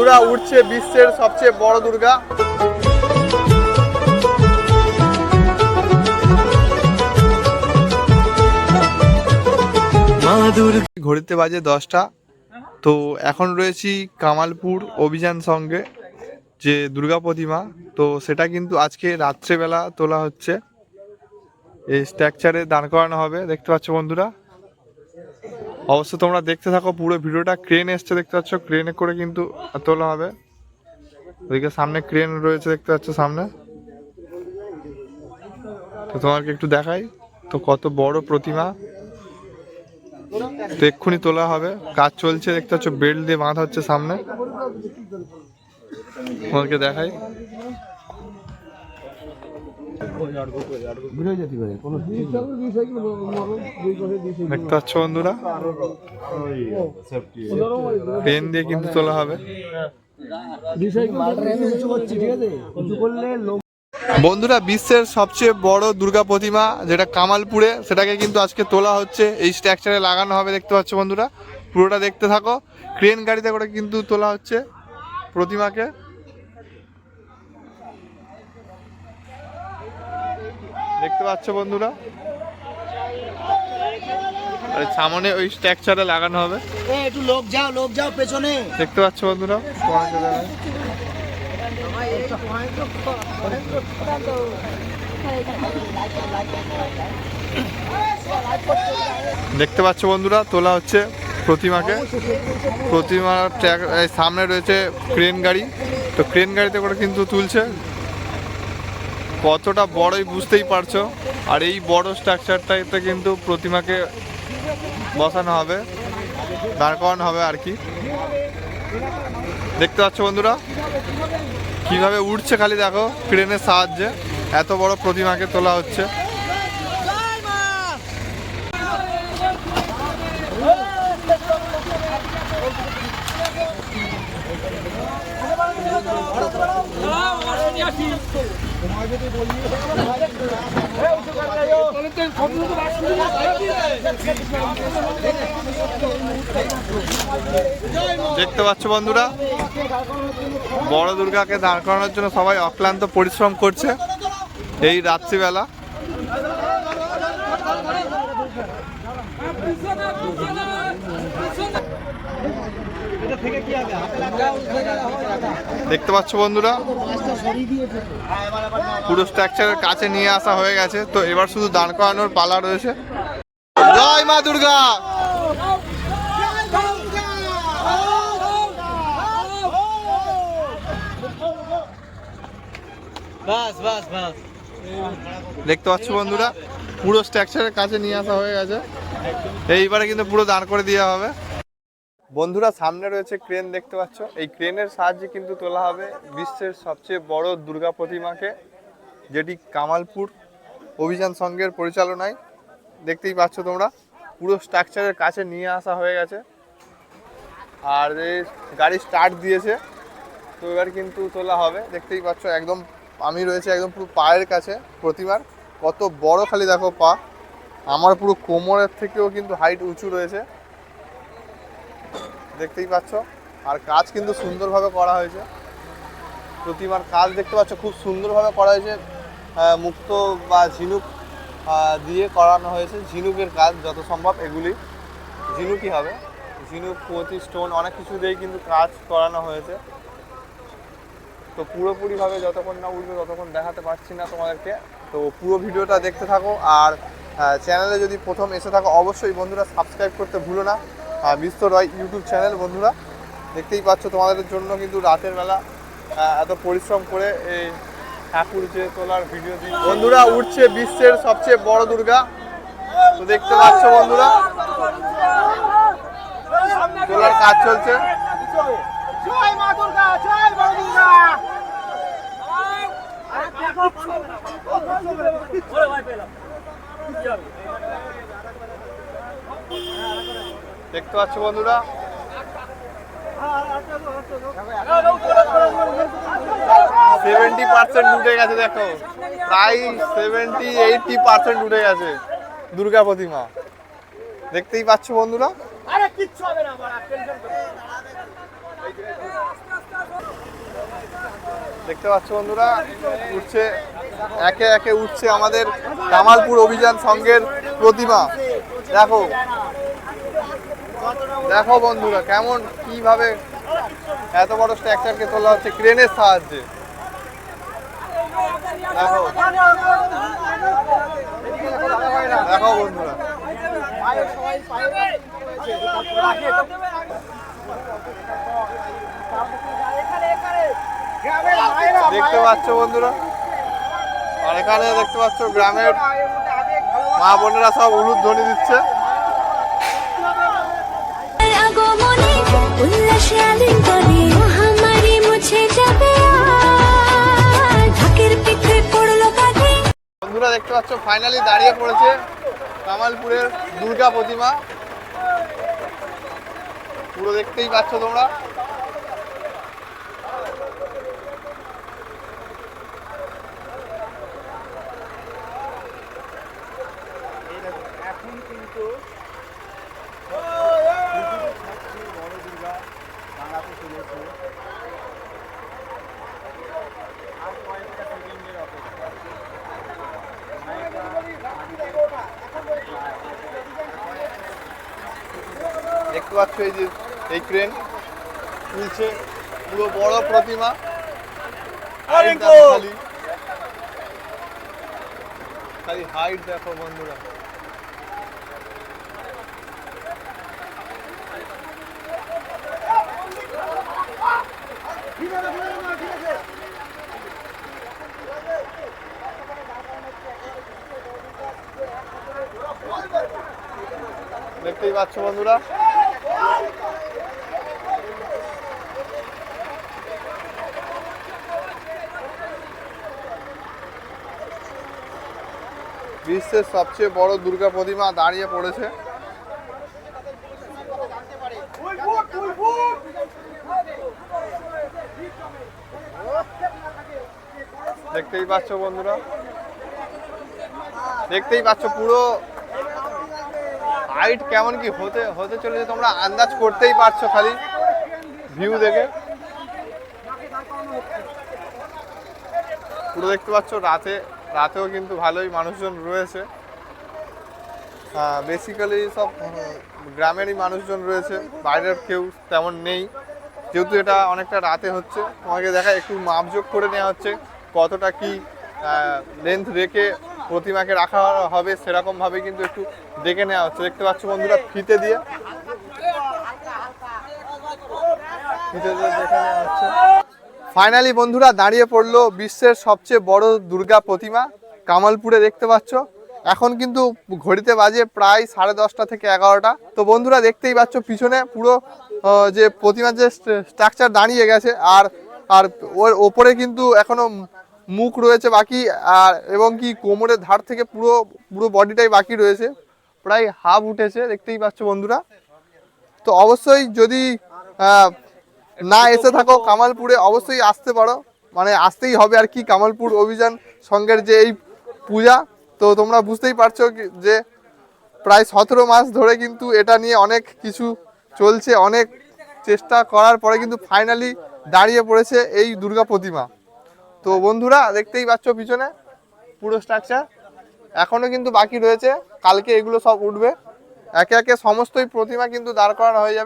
বন্ধুরা উঠছে বিশ্বের সবচেয়ে বড় দুর্গা। ঘড়িতে বাজে দশটা। তো এখন রয়েছি কামালপুর অভিযান সঙ্গে যে দুর্গা প্রতিমা। তো সেটা কিন্তু আজকে রাত্রেবেলা তোলা হচ্ছে। এই স্ট্রাকচারে দাঁড় করানো হবে। দেখতে পাচ্ছ বন্ধুরা। অবশ্য তোমরা দেখতে থাকো, পুরো ভিডিওটা ক্রেন এসছে, দেখতে পাচ্ছ? ক্রেনে করে কিন্তু তোলা হবে। ওইদিকে সামনে ক্রেন রয়েছে, দেখতে পাচ্ছ সামনে? তো তোমাকে একটু দেখাই, তো কত বড় প্রতিমা। তো এক্ষুনি তোলা হবে। কাজ চলছে, দেখতে পাচ্ছ, বেল্ট দিয়ে বাঁধা হচ্ছে সামনে। তোমাকে দেখাই। দিয়ে কিন্তু তোলা হবে। বন্ধুরা, বিশ্বের সবচেয়ে বড় দুর্গা প্রতিমা যেটা কামালপুরে, সেটাকে কিন্তু আজকে তোলা হচ্ছে। এই স্ট্রাকচারে লাগানো হবে, দেখতে পাচ্ছ বন্ধুরা? পুরোটা দেখতে থাকো। ক্রেন গাড়িতে করে কিন্তু তোলা হচ্ছে প্রতিমাকে। দেখতে পাচ্ছ বন্ধুরা? আর সামনে ওই স্ট্রাকচারে লাগানো হবে। একটু লোক যাও লোক যাও পেছনে। দেখতে পাচ্ছ বন্ধুরা? দেখতে পাচ্ছ বন্ধুরা তোলা হচ্ছে প্রতিমাকে। প্রতিমার সামনে রয়েছে ক্রেন গাড়ি। তো ক্রেন গাড়িতে করে কিন্তু তুলছে। কতটা বড়ই বুঝতেই পারছ। আর এই বড় স্ট্রাকচারটাতে কিন্তু প্রতিমাকে বসানো হবে, দাঁড় করানো হবে আর কি। দেখতে পাচ্ছ বন্ধুরা, কীভাবে উঠছে খালি দেখো, ক্রেনের সাহায্যে। এত বড় প্রতিমাকে তোলা হচ্ছে। দেখতে পাচ্ছ বন্ধুরা বড় দুর্গাকে দাঁড় করানোর জন্য সবাই অক্লান্ত পরিশ্রম করছে এই রাত্রিবেলা। দেখতে পাচ্ছ বন্ধুরা? পুরো স্ট্রাকচারের কাছে নিয়ে আসা হয়ে গেছে। তো এবার শুধু দাঁড় করানোর পালা রয়েছে। জয় মা দুর্গা! দেখতে পাচ্ছ বন্ধুরা? পুরো স্ট্রাকচারের কাছে নিয়ে আসা হয়ে গেছে। এইবারে কিন্তু পুরো দাঁড় করে দেওয়া হবে। বন্ধুরা, সামনে রয়েছে ক্রেন, দেখতে পাচ্ছ? এই ক্রেনের সাহায্যে কিন্তু তোলা হবে বিশ্বের সবচেয়ে বড় দুর্গা প্রতিমাকে, যেটি কামালপুর অভিযান সংঘের পরিচালনায়। দেখতেই পাচ্ছ তোমরা, পুরো স্ট্রাকচারের কাছে নিয়ে আসা হয়ে গেছে। আর এই গাড়ি স্টার্ট দিয়েছে, তো এবার কিন্তু তোলা হবে। দেখতেই পাচ্ছ, একদম আমি রয়েছে একদম পুরো পায়ের কাছে প্রতিমার। কত বড় খালি দেখো পা। আমার পুরো কোমরের থেকেও কিন্তু হাইট উঁচু রয়েছে। দেখতেই পাচ্ছ। আর কাজ কিন্তু সুন্দরভাবে করা হয়েছে। প্রতিমার কাজ দেখতে পাচ্ছ, খুব সুন্দরভাবে করা হয়েছে। মুক্ত বা ঝিনুক দিয়ে করানো হয়েছে। ঝিনুকের কাজ যত সম্ভব এগুলি। ঝিনুকই হবে। ঝিনুক প্রতি স্টোন অনেক কিছু দিয়েই কিন্তু কাজ করানো হয়েছে। তো পুরোপুরিভাবে যতক্ষণ না উঠবে ততক্ষণ দেখাতে পারছি না তোমাদেরকে। তো পুরো ভিডিওটা দেখতে থাকো। আর চ্যানেলে যদি প্রথম এসে থাকো, অবশ্যই বন্ধুরা সাবস্ক্রাইব করতে ভুলো না। আর বিস্তর রয় ইউটিউব চ্যানেল বন্ধুরা দেখতেই পাচ্ছ তোমাদের জন্য কিন্তু রাতের বেলা এত পরিশ্রম করে এই ঠাকুর যে তোলার ভিডিও দিই বন্ধুরা উঠছে বিশ্বের সবচেয়ে বড় দুর্গা। তো দেখতে পাচ্ছ বন্ধুরা তোলার কাজ চলছে। জয় দেখতে পাচ্ছ বন্ধুরা? সেভেন্টি পার্সেন্ট উঠে গেছে দেখো। প্রায় সেভেন্টি এইটি পার্সেন্ট উঠে গেছে দুর্গা প্রতিমা। দেখতেই পাচ্ছ বন্ধুরা? দেখতে পাচ্ছ বন্ধুরা? উঠছে একে একে উঠছে আমাদের কামালপুর অভিযান সংঘের প্রতিমা। দেখো দেখো বন্ধুরা, কেমন, কীভাবে এত বড় স্ট্রাকচারকে তোলা হচ্ছে ক্রেনের সাহায্যে। দেখো। দেখো বন্ধুরা। দেখতে পাচ্ছ বন্ধুরা? আর এখানে দেখতে পাচ্ছ গ্রামের মা বোনেরা সব উলুধ্বনি দিচ্ছে। আগমনে উল্লাসে আলিঙ্গনে মহামারী মুছে যাবে ঢাকের পিঠে পড়ল কাঁধে বন্ধুরা দেখতে পাচ্ছ ফাইনালি দাঁড়িয়ে পড়েছে কামালপুরের দুর্গা প্রতিমা। পুরো দেখতেই পাচ্ছ তোমরা। এখন কিন্তু বড় দুর্গা বাংলাতে চলেছে আর কয়েকটা সেকেন্ডের অপেক্ষা দেখতে পাচ্ছ এই যে এই ক্রেন তুলছে পুরো বড় প্রতিমা। খালি। খালি হাইট দেখো বন্ধুরা। দেখতেই পাচ্ছ বন্ধুরা। বিশ্বের সবচেয়ে বড় দুর্গা প্রতিমা দাঁড়িয়ে পড়েছে। দেখতেই পাচ্ছ বন্ধুরা? দেখতেই পাচ্ছ পুরো হাইট কেমন কি হতে হতে চলেছে, তোমরা আন্দাজ করতেই পারছ খালি ভিউ দেখে। পুরো দেখতে পাচ্ছ রাতে রাতেও কিন্তু ভালোই মানুষজন রয়েছে। বেসিক্যালি সব গ্রামেরই মানুষজন রয়েছে, বাইরের কেউ তেমন নেই। যেহেতু এটা অনেকটা রাতে হচ্ছে, তোমাকে দেখা একটু মাপযোগ করে নেওয়া হচ্ছে, কতটা কি লেন্থ রেখে প্রতিমাকে রাখা হবে সেরকমভাবে কিন্তু একটু দেখে নেওয়া হচ্ছে। দেখতে পাচ্ছ বন্ধুরা, ফিতে দিয়ে। ফিতে দিয়ে দেখে নেওয়া হচ্ছে। ফাইনালি বন্ধুরা, দাঁড়িয়ে পড়ল বিশ্বের সবচেয়ে বড় দুর্গা প্রতিমা, কামালপুরে দেখতে পাচ্ছ। এখন কিন্তু ঘড়িতে বাজে প্রায় সাড়ে দশটা থেকে এগারোটা। তো বন্ধুরা, দেখতেই পাচ্ছ পিছনে পুরো যে প্রতিমার যে স্ট্রাকচার দাঁড়িয়ে গেছে, আর আর ওর ওপরে কিন্তু এখনও মুখ রয়েছে বাকি, আর, এবং কি কোমরের ধার থেকে পুরো পুরো বডিটাই বাকি রয়েছে। প্রায় হাফ উঠেছে, দেখতেই পাচ্ছ বন্ধুরা। তো অবশ্যই যদি না এসে থাকো, কামালপুরে অবশ্যই আসতে পারো। মানে আসতেই হবে আর কি, কামালপুর অভিযান সংঘের যে এই পূজা। তো তোমরা বুঝতেই পারছ যে প্রায় সতেরো মাস ধরে কিন্তু এটা নিয়ে অনেক কিছু চলছে, অনেক চেষ্টা করার পরে কিন্তু ফাইনালি দাঁড়িয়ে পড়েছে এই দুর্গা প্রতিমা। তো বন্ধুরা, দেখতেই পাচ্ছ পিছনে পুরো স্ট্রাকচার এখনও কিন্তু বাকি রয়েছে, কালকে এগুলো সব উঠবে। একে একে সমস্তই প্রতিমা কিন্তু দাঁড় করানো হয়ে যাবে।